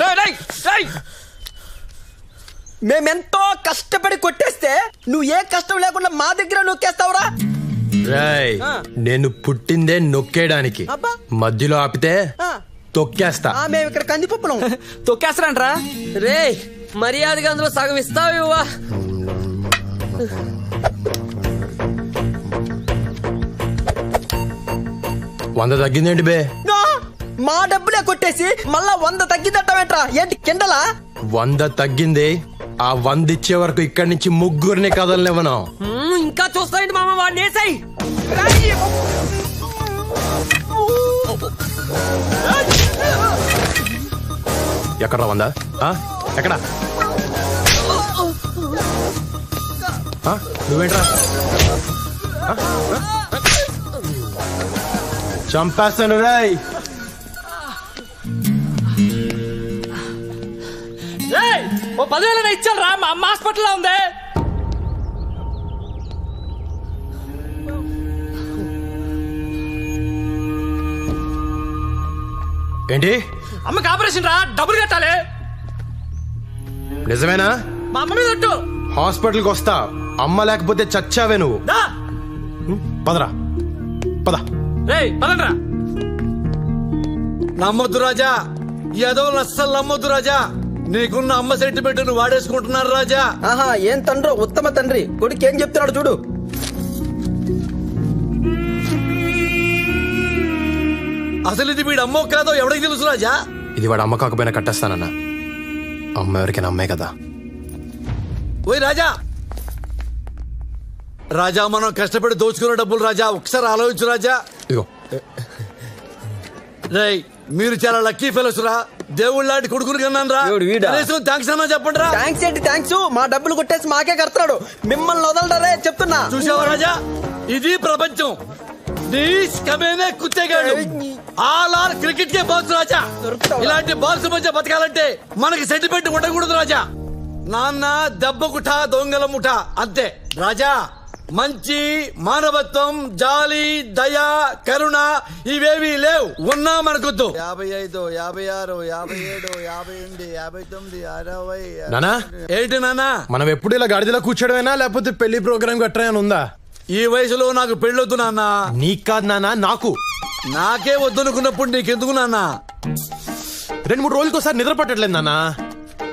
రేయ్, రేయ్, రేయ్. మేమెంతో కష్టపడి కొట్టేస్తే నువ్వు ఏ కష్టం లేకుండా మా దగ్గర నొక్కేస్తావురా రాయ్. నేను పుట్టిందే నొక్కేయడానికి అబ్బా. మధ్యలో ఆపితే ఆ. తొక్కేస్తా ఆ, మేము ఇక్కడ కందిపప్పులం తొక్కేస్తారంట్రా రే మర్యాదగా అందులో సగం ఇస్తావు ఇవ్వా వంద తగ్గిందేంటి బే మా డబ్బులే కొట్టేసి మళ్ళా వంద తగ్గిద్దట్టమేట్రా ఏంటి కిండలా? వంద తగ్గింది. ఆ వంద ఇచ్చే వరకు ఇక్కడి నుంచి ముగ్గురిని కదలనివ్వను. ఇంకా చూస్తాయండి మామ వాడిని వేసాయి. ఎక్కడ వంద? ఎక్కడ? నువ్వేంట్రా? చంపేస్తాను రాయ్. ఓ పదివేల ఇచ్చాను రా మా అమ్మ హాస్పిటల్లో ఉంది. ఏంటి? అమ్మకి ఆపరేషన్ రా డబ్బులు కట్టాలి. నిజమేనా? మా అమ్మ మీద ఒట్టు. హాస్పిటల్కి వస్తా. అమ్మ లేకపోతే చచ్చావే నువ్వు. దా. పదరా. పద. రేయ్ పదండ్రా. నమ్మొద్దు రాజా. ఏదో అస్సలు నమ్మొద్దు రాజా. నీకున్న అమ్మ సెంటిమెంట్ను వాడేసుకుంటున్నారు రాజా. ఆహా ఏం తండ్రో? ఉత్తమ తండ్రి. కొడుకు ఏం చెప్తున్నాడు చూడు. అసలు ఇది వీడు అమ్మో కాదో ఎవడికి తెలుసు రాజా? ఇది వాడు అమ్మ కాకపోయినా కట్టేస్తానన్నా. అమ్మ ఎవరికైనా అమ్మే కదా. ఓయ్ రాజా. రాజా మనం కష్టపడి దోచుకున్న డబ్బులు రాజా ఒకసారి ఆలోచించు రాజా. ఇదిగో. మీరు చాలా లక్కీ ఫెలోస్ రా. దేవుళ్ళ లాంటి కొడుకుని కన్నాను రా దేవుడు వీడా? కనీసం థ్యాంక్స్ అన్నా చెప్పండి రా థ్యాంక్స్ ఏంటి? థ్యాంక్స్ మా డబ్బులు కొట్టేసి మాకే కడతాడు మిమ్మల్ని వదలడరే చెప్తున్నా. చూసావా రాజా? ఇది ప్రపంచం. నీష్ కమేనే కుత్తేగాడు ఆల్ ఆర్ క్రికెట్ కే బాల్స్ రాజా. దొరుకుతావా? ఇలాంటి బాల్స్ మధ్య బతకాలంటే మనకి సెంటిమెంట్ ఉండకూడదు రాజా. నాన్న దెబ్బ కుఠ దొంగల ముఠ. అంతే. రాజా మంచి మానవత్వం జాలి దయ కరుణ ఇవేవి లేవు. ఉన్నా మనకొద్దు. యాభై ఐదు యాభై ఆరు యాభై ఏడు యాభై ఎనిమిది యాభై తొమ్మిది అరవై నానా? ఏంటి నాన్న మనం ఎప్పుడు ఇలా గాడిదలో కూర్చోడమేనా? లేకపోతే పెళ్ళి ప్రోగ్రామ్ కట్టరా ఉందా? ఈ వయసులో నాకు పెళ్ళొద్దు నాన్న. నీకు కాదు నానా నాకు. నాకే వద్దనుకున్నప్పుడు నీకెందుకు నాన్న? రెండు మూడు రోజులకి ఒకసారి నిద్ర పట్టట్లేదు నానా.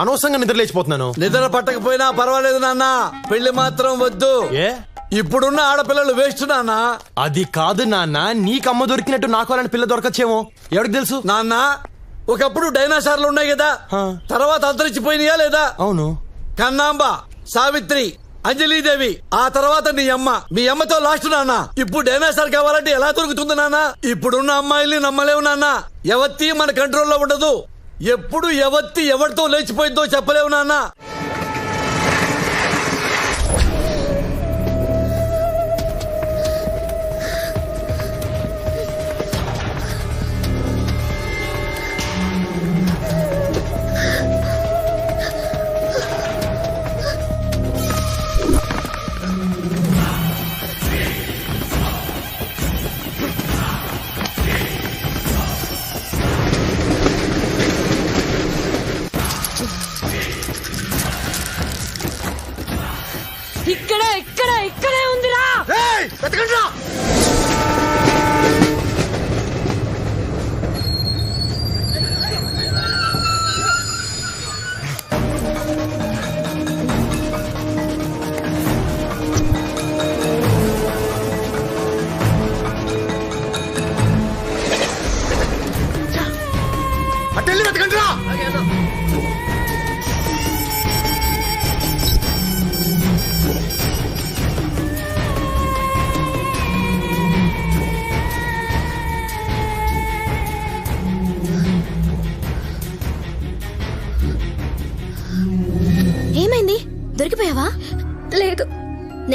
అనవసరంగా నిద్ర లేచిపోతున్నాను. నిద్ర పట్టకపోయినా పర్వాలేదు నాన్న. పెళ్ళి మాత్రం వద్దు. ఏ? ఇప్పుడున్న ఆడపిల్లలు వేస్ట్ నాన్న. అది కాదు నాన్న నీకు అమ్మ దొరికినట్టు నాకు అలాంటి పిల్ల దొరకచ్చేమో. ఎవరికి తెలుసు? నాన్న ఒకప్పుడు డైనాసార్లు ఉన్నాయి కదా. తర్వాత అంతరించిపోయినాయా లేదా? అవును. కన్నాంబ సావిత్రి అంజలీదేవి ఆ తర్వాత నీ అమ్మ. మీ అమ్మతో లాస్ట్ నాన్న. ఇప్పుడు డైనాసార్ కావాలంటే ఎలా దొరుకుతుంది నాన్న? ఇప్పుడున్న అమ్మాయిల్ని నమ్మలేవు నాన్న. ఎవత్తి మన కంట్రోల్లో ఉండదు. ఎప్పుడు ఎవత్తి ఎవరితో లేచిపోయిందో చెప్పలేవు నాన్న.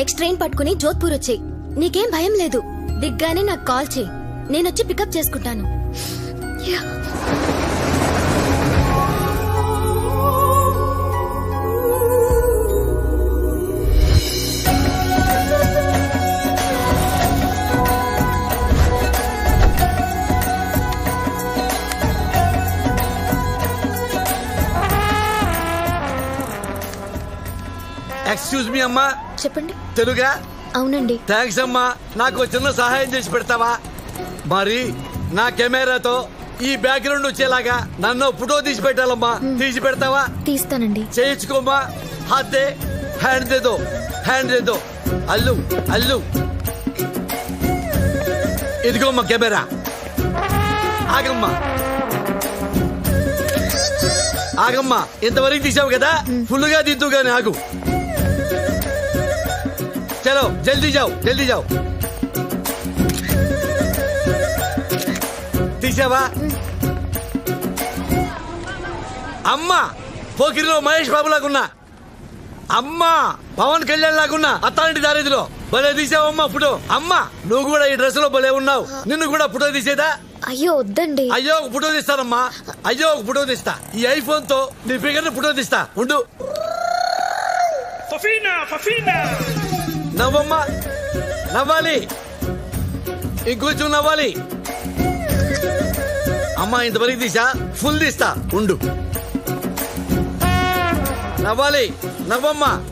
నెక్స్ట్ ట్రైన్ పట్టుకుని జోధ్పూర్ వచ్చేయి. నీకేం భయం లేదు. దిగ్గానే నాకు కాల్ చేయి. నేనొచ్చి పికప్ చేసుకుంటాను. ఎక్స్క్యూజ్ మీ అమ్మా. చెప్పండి. తెలుగా? అవునండి. థ్యాంక్స్ అమ్మా. నాకు చిన్న సహాయం చేసి పెడతావా? మరి నా కెమెరాతో ఈ బ్యాక్గ్రౌండ్ వచ్చేలాగా నన్ను ఫోటో తీసి పెట్టాలమ్మా. తీసి పెడతావా? తీస్తానండి. చేయించుకోమ్మా. హాతే హ్యాండ్ దేదో హ్యాండ్ దేదో. అల్లు అల్లు. ఇదిగోమ్మా కెమెరా. ఆగమ్మా. ఆగమ్మా. ఇంతవరకు తీసావు కదా? ఫుల్గా దిద్దు గాని ఆగు. చలో జల్దీ జావు జల్దీ జావు తీసావా అమ్మా పోకిరిలో మహేష్ బాబు లాగున్నా అమ్మా పవన్ కళ్యాణ్ లాగున్నా అత్తాంటి దారిదిలో భలే తీసావమ్మా ఫోటో అమ్మా నువ్వు కూడా ఈ డ్రెస్లో భలే ఉన్నావు నిన్ను కూడా ఫోటో తీసేదా అయ్యో వద్దండి అయ్యో ఒక ఫోటో తీస్తానమ్మా అయ్యో ఒక ఫోటో తీస్తా ఈ ఐఫోన్తో నీ ఫిగర్ ఫోటో తీస్తా ఉండు. నవ్వమ్మా నవ్వాలి ఇంకొంచెం నవ్వాలి అమ్మా ఇంతవరకు తీసా? ఫుల్ తీస్తా. ఉండు. నవ్వాలి నవ్వమ్మా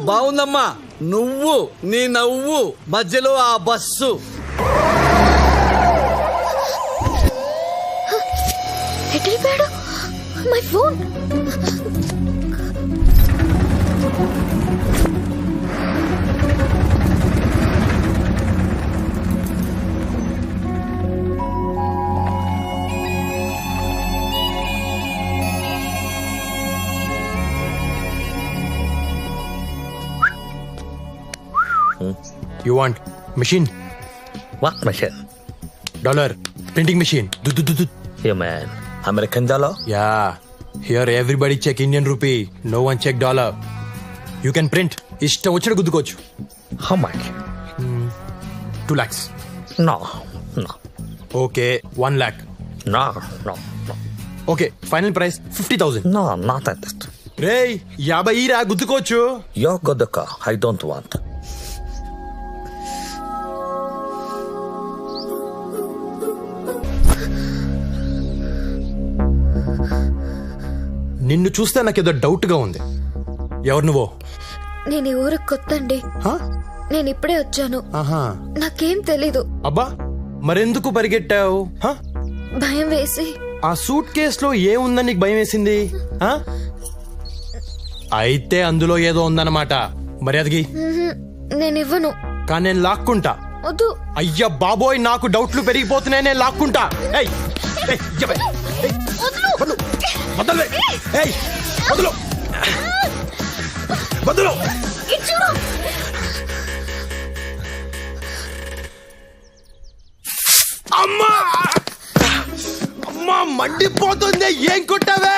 బాగుందమ్మా. నువ్వు నీ నవ్వు. మధ్యలో ఆ bus. My phone you want machine What machine? Dollar printing machine Yeah, man. American dollar? Yeah here everybody check Indian rupee no one check dollar you can print ఇష్టం వచ్చిన గుద్దుకోవచ్చు. How much? Two lakhs No, no, okay one lakh no, no, no. Okay final price fifty thousand No, not at that. రే యాభై రా గుద్దుకోవచ్చు. You got the car. I నిన్ను చూస్తే నాకేదో డౌట్గా ఉంది. ఎవరు నువ్వు? నేను ఈ ఊరికి కొత్త అండి హా? నేను ఇప్పుడే వచ్చాను. ఆహా. నాకేం తెలీదు. అబ్బా మరెందుకు పరిగెట్టావు? హా? భయం వేసి. ఆ సూట్ కేసులో ఏముందని నీకు భయం వేసింది? హా? అయితే అందులో ఏదో ఉందన్నమాట. మర్యాదకి. నేను ఇవ్వను. కానీ నేను లాక్కుంటా. వద్దు. అయ్యా బాబోయ్ నాకు డౌట్లు పెరిగిపోతున్నాయి నేను లాక్కుంటా. ఏయ్, ఏయ్, ఇయ్యవే. ఏయ్, వదలు. వదలవే. ఏయ్, వదలు. వదలు. అమ్మా అమ్మా మండిపోతుంది ఏం కొట్టావే.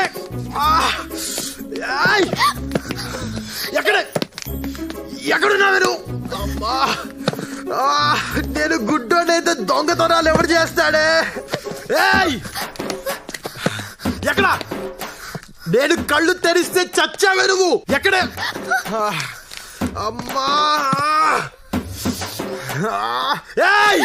ఎక్కడ ఎక్కడున్నావే నువ్వు అమ్మా నేను గుడ్డోనైతే దొంగతనాలు ఎవరు చేస్తాడే ఏయ్ ఎక్కడ? నేను కళ్ళు తెరిస్తే చచ్చావే నువ్వు ఎక్కడ? అమ్మా! ఆ, ఏయ్!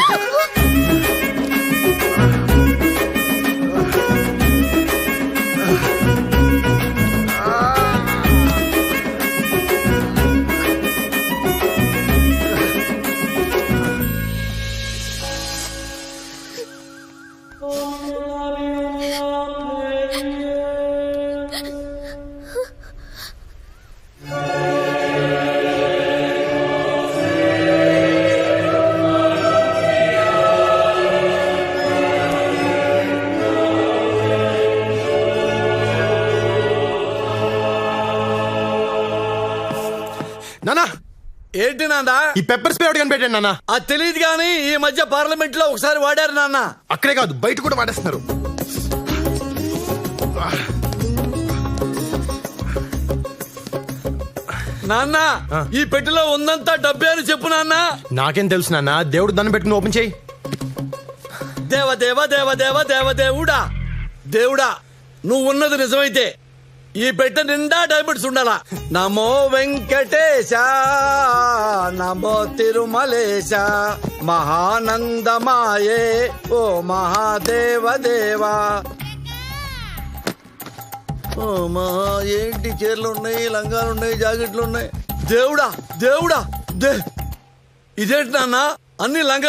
ఏంటి నాన్న? ఈ పెప్పర్ స్ప్రే ఒకటి కనిపెట్టాను నాన్న. అది తెలియదు కానీ ఈ మధ్య పార్లమెంట్లో ఒకసారి వాడారు నాన్న. అక్కడే కాదు బయట కూడా వాడేస్తున్నారు. నాన్న. ఈ పెట్టెలో ఉందంతా డబ్బే అని చెప్పు నాన్న. నాకేం తెలుసు నాన్న దేవుడు దాన్ని పెట్టుకుని ఓపెన్ చేయి. దేవ దేవ దేవ దేవ దేవ దేవుడా. దేవుడా నువ్వు ఉన్నది నిజమైతే ఈ పెట్ట నిండా డైమండ్స్ ఉండాలా? నమో వెంకటేశ నమో తిరుమలేశ మహానందమాయే ఓ మహాదేవ దేవా. ఓ మా ఏంటి చీరలు ఉన్నాయి లంగాలు ఉన్నాయి జాకెట్లు ఉన్నాయి? దేవుడా దేవుడా దే ఇదేంటి నాన్న? అన్ని లంగా